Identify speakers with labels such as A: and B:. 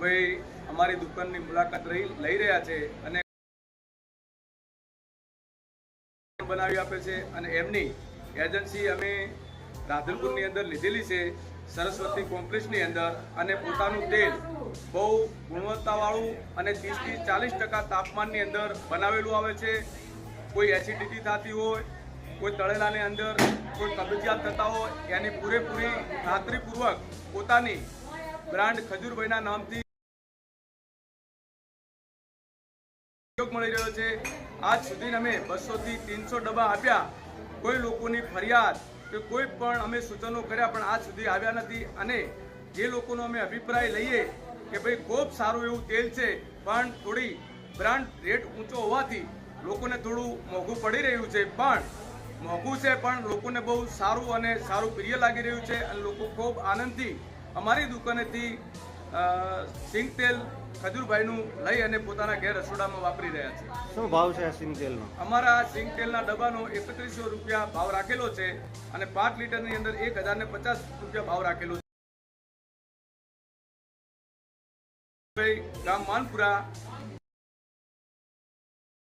A: ખજૂરભાઈ અમારી દુકાનની મુલાકાત લઈ રહ્યા છે અને બનાવી આપે છે અને એમની એજન્સી અમે રાધનપુરની અંદર લીધેલી છે, સરસ્વતી કોમ્પ્લેક્સની અંદર અને પોતાનું તેલ બહુ ગુણવત્તાવાળું અને ત્રીસથી ચાલીસ ટકા તાપમાનની અંદર બનાવેલું આવે છે. કોઈ એસિડિટી થતી હોય, કોઈ તળેલાની અંદર કોઈ કબજિયાત થતા હોય, એની પૂરેપૂરી ખાતરીપૂર્વક પોતાની બ્રાન્ડ ખજૂરભાઈના નામથી ઉપયોગ મળી રહ્યો છે. આજ સુધી અમે બસો થી ત્રણસો ડબ્બા આપ્યા. કોઈ લોકોની ફરિયાદ કે કોઈ પણ અમે સૂચનો કર્યા પણ આજ સુધી આવ્યા નથી. અને જે લોકોનો અમે અભિપ્રાય લઈએ કે ભાઈ ખૂબ સારું એવું તેલ છે, પણ થોડી બ્રાન્ડ રેટ ઊંચો હોવાથી લોકોને થોડું મોંઘું પડી રહ્યું છે. પણ મોંઘું છે, પણ લોકોને બહુ સારું અને સારું પ્રિય લાગી રહ્યું છે અને લોકો ખૂબ આનંદથી અમારી દુકાનેથી સિંગ તેલ ખજૂરભાઈનું લઈ અને પોતાના ઘેર રસોડામાં વાપરી રહ્યા છે.
B: શું ભાવ છે આ સિંગ તેલનો
A: અમારા સિંગ તેલના ડબ્બાનો એકત્રીસો રૂપિયા ભાવ રાખેલો છે અને પાંચ લીટરની અંદર એક હજાર ને પચાસ રૂપિયા ભાવ રાખેલો છે. ગામ માનપુરા